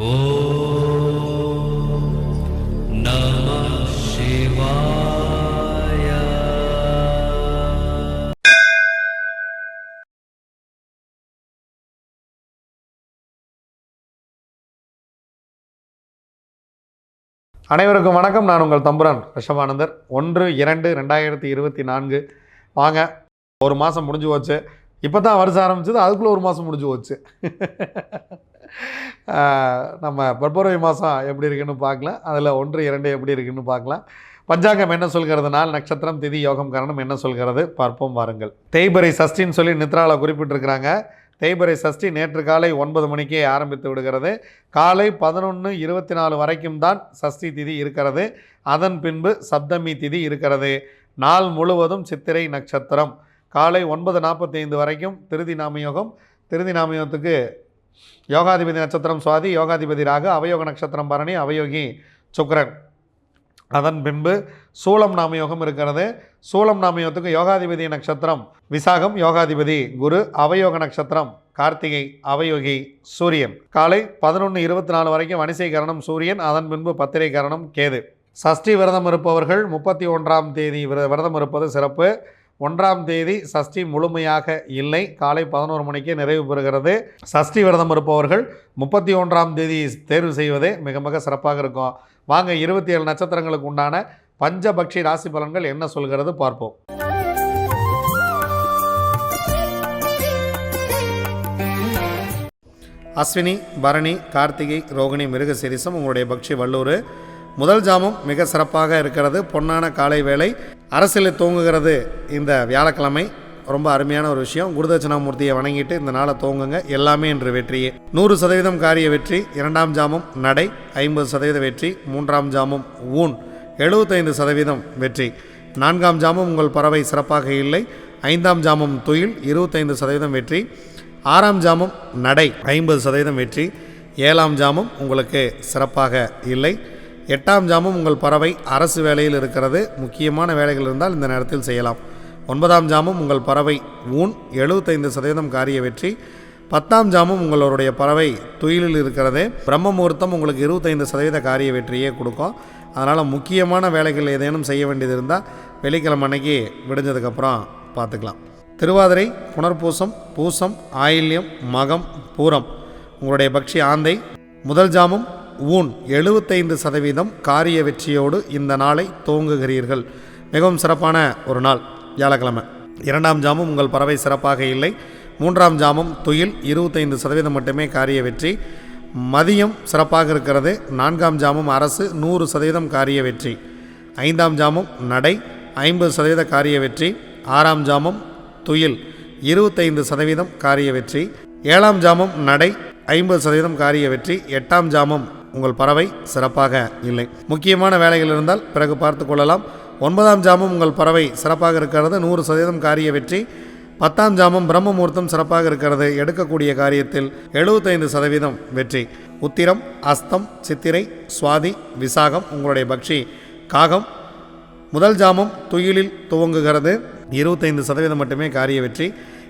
அனைவருக்கும் வணக்கம். நான் உங்கள் தம்புரான் ரிஷபானந்தர். ஒன்று இரண்டு ரெண்டாயிரத்தி இருபத்தி நான்கு. வாங்க ஒரு மாதம் முடிஞ்சு போச்சு. இப்போ தான் வருஷம் ஆரம்பிச்சது அதுக்குள்ளே ஒரு மாதம் முடிஞ்சு போச்சு. நம்ம பிப்ரவரி மாதம் எப்படி இருக்குன்னு பார்க்கலாம். அதில் ஒன்று இரண்டு எப்படி இருக்குன்னு பார்க்கலாம். பஞ்சாங்கம் என்ன சொல்கிறது? நாள் நட்சத்திரம் திதி யோகம் காரணம் என்ன சொல்கிறது? பார்ப்போம் வாருங்கள். தேய்பரை சஷ்டின்னு சொல்லி நித்ராவில் குறிப்பிட்டிருக்கிறாங்க. தேய்பரை சஷ்டி நேற்று காலை ஒன்பது மணிக்கே ஆரம்பித்து விடுகிறது. காலை பதினொன்று இருபத்தி நாலு வரைக்கும் தான் சஷ்டி திதி இருக்கிறது. அதன் பின்பு சப்தமி திதி இருக்கிறது. நாள் முழுவதும் சித்திரை நட்சத்திரம். காலை ஒன்பது நாற்பத்தைந்து வரைக்கும் திருதி நாமயோகம் திருதி நாமயோகத்துக்கு யோகாதிபதி நட்சத்திரம் சுவாதி யோகாதிபதி ராகு அவயோக நட்சத்திரம் பரணி அவயோகி சுக்கரன். அதன் பின்பு சூலம் நாமயோகம் இருக்கிறது. சூலம் நாமயோகத்துக்கு யோகாதிபதி நட்சத்திரம் விசாகம் யோகாதிபதி குரு அவயோக நட்சத்திரம் கார்த்திகை அவயோகி சூரியன். காலை பதினொன்று இருபத்தி நாலு வரைக்கும் வணிசை கரணம் சூரியன் அதன் பின்பு பத்திரை கரணம் கேது. சஷ்டி விரதம் இருப்பவர்கள் முப்பத்தி ஒன்றாம் தேதி விர விரதம் இருப்பது சிறப்பு. ஒன்றாம் தேதி சஷ்டி முழுமையாக இல்லை. காலை பதினோரு மணிக்கே நிறைவு பெறுகிறது. சஷ்டி விரதம் இருப்பவர்கள் முப்பத்தி ஒன்றாம் தேதி தேர்வு செய்வதே மிக மிக சிறப்பாக இருக்கும். வாங்க இருபத்தி ஏழு நட்சத்திரங்களுக்கு உண்டான பஞ்சபக்ஷி ராசி பலன்கள் என்ன சொல்கிறது பார்ப்போம். அஸ்வினி பரணி கார்த்திகை ரோகிணி மிருகசிரிசம் உங்களுடைய பக்ஷி வல்லூர் முதல் ஜாமம் மிக சிறப்பாக இருக்கிறது. பொன்னான காலை வேளை. அரசியலில் தூங்குகிறது இந்த வியாழக்கிழமை. ரொம்ப அருமையான ஒரு விஷயம். குருதட்சணாமூர்த்தியை வணங்கிட்டு இந்த நாளை தூங்குங்க. எல்லாமே இன்று வெற்றியே நூறு சதவீதம் காரிய வெற்றி. இரண்டாம் ஜாமம் நடை. ஐம்பது சதவீத வெற்றி. மூன்றாம் ஜாமம் ஊன். எழுபத்தைந்து சதவீதம் வெற்றி. நான்காம் ஜாமம் உங்கள் பறவை சிறப்பாக இல்லை. ஐந்தாம் ஜாமம் துயில். இருபத்தைந்து சதவீதம் வெற்றி. ஆறாம் ஜாமம் நடை. ஐம்பது சதவீதம் வெற்றி. ஏழாம் ஜாமம் உங்களுக்கு சிறப்பாக இல்லை. எட்டாம் ஜாமம் உங்கள் பறவை அரசு வேலையில் இருக்கிறது. முக்கியமான வேலைகள் இருந்தால் இந்த நேரத்தில் செய்யலாம். ஒன்பதாம் ஜாமம் உங்கள் பறவை ஊன் எழுபத்தைந்து சதவீதம் காரிய வெற்றி. பத்தாம் ஜாமம் உங்களுடைய பறவை துயிலில் இருக்கிறது. பிரம்ம முகூர்த்தம் உங்களுக்கு இருபத்தைந்து சதவீத காரிய வெற்றியே கொடுக்கும். அதனால் முக்கியமான வேலைகள் ஏதேனும் செய்ய வேண்டியது இருந்தால் வெள்ளிக்கிழமை அன்னைக்கு விடிஞ்சதுக்கப்புறம் பார்த்துக்கலாம். திருவாதிரை புனர்பூசம் பூசம் ஆயில்யம் மகம் பூரம். உங்களுடைய பக்ஷி ஆந்தை. முதல் ஜாமம் ஊன் எழுபத்தைந்து சதவீதம் காரிய வெற்றியோடு இந்த நாளை துவங்குகிறீர்கள். மிகவும் சிறப்பான ஒரு நாள் வியாழக்கிழமை. இரண்டாம் ஜாமம் உங்கள் பறவை சிறப்பாக இல்லை. மூன்றாம் ஜாமம் துயில் இருபத்தைந்து சதவீதம் மட்டுமே காரிய வெற்றி. மதியம் சிறப்பாக இருக்கிறது. நான்காம் ஜாமம் அரசு நூறு சதவீதம் காரிய வெற்றி. ஐந்தாம் ஜாமம் நடை ஐம்பது சதவீத காரிய வெற்றி. ஆறாம் ஜாமம் துயில் இருபத்தைந்து சதவீதம் காரிய வெற்றி. ஏழாம் ஜாமம் நடை ஐம்பது சதவீதம் காரிய வெற்றி. எட்டாம் ஜாமம் உங்கள் பறவை சிறப்பாக இல்லை. முக்கியமான வேலைகள் இருந்தால் பிறகு பார்த்து கொள்ளலாம். ஒன்பதாம் ஜாமம் உங்கள் பறவை சிறப்பாக இருக்கிறது. நூறு சதவீதம் காரிய வெற்றி. பத்தாம் ஜாமம் பிரம்மமூர்த்தம் சிறப்பாக இருக்கிறது. எடுக்கக்கூடிய காரியத்தில் எழுபத்தைந்து சதவீதம் வெற்றி. உத்திரம் அஸ்தம் சித்திரை சுவாதி விசாகம் உங்களுடைய பக்ஷி காகம். முதல் ஜாமம் துயிலில் துவங்குகிறது. இருபத்தைந்து சதவீதம் மட்டுமே காரிய வெற்றி.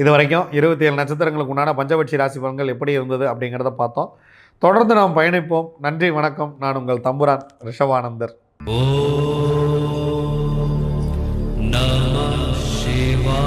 இது வரைக்கும் இருபத்தி ஏழு நட்சத்திரங்களுக்கு உண்டான பஞ்சபட்சி ராசி பலன்கள் எப்படி இருந்தது அப்படிங்கிறத பார்த்தோம். தொடர்ந்து நாம் பயணிப்போம். நன்றி வணக்கம். நான் உங்கள் தம்புரான் ரிஷவானந்தர் ஓ நம சிவா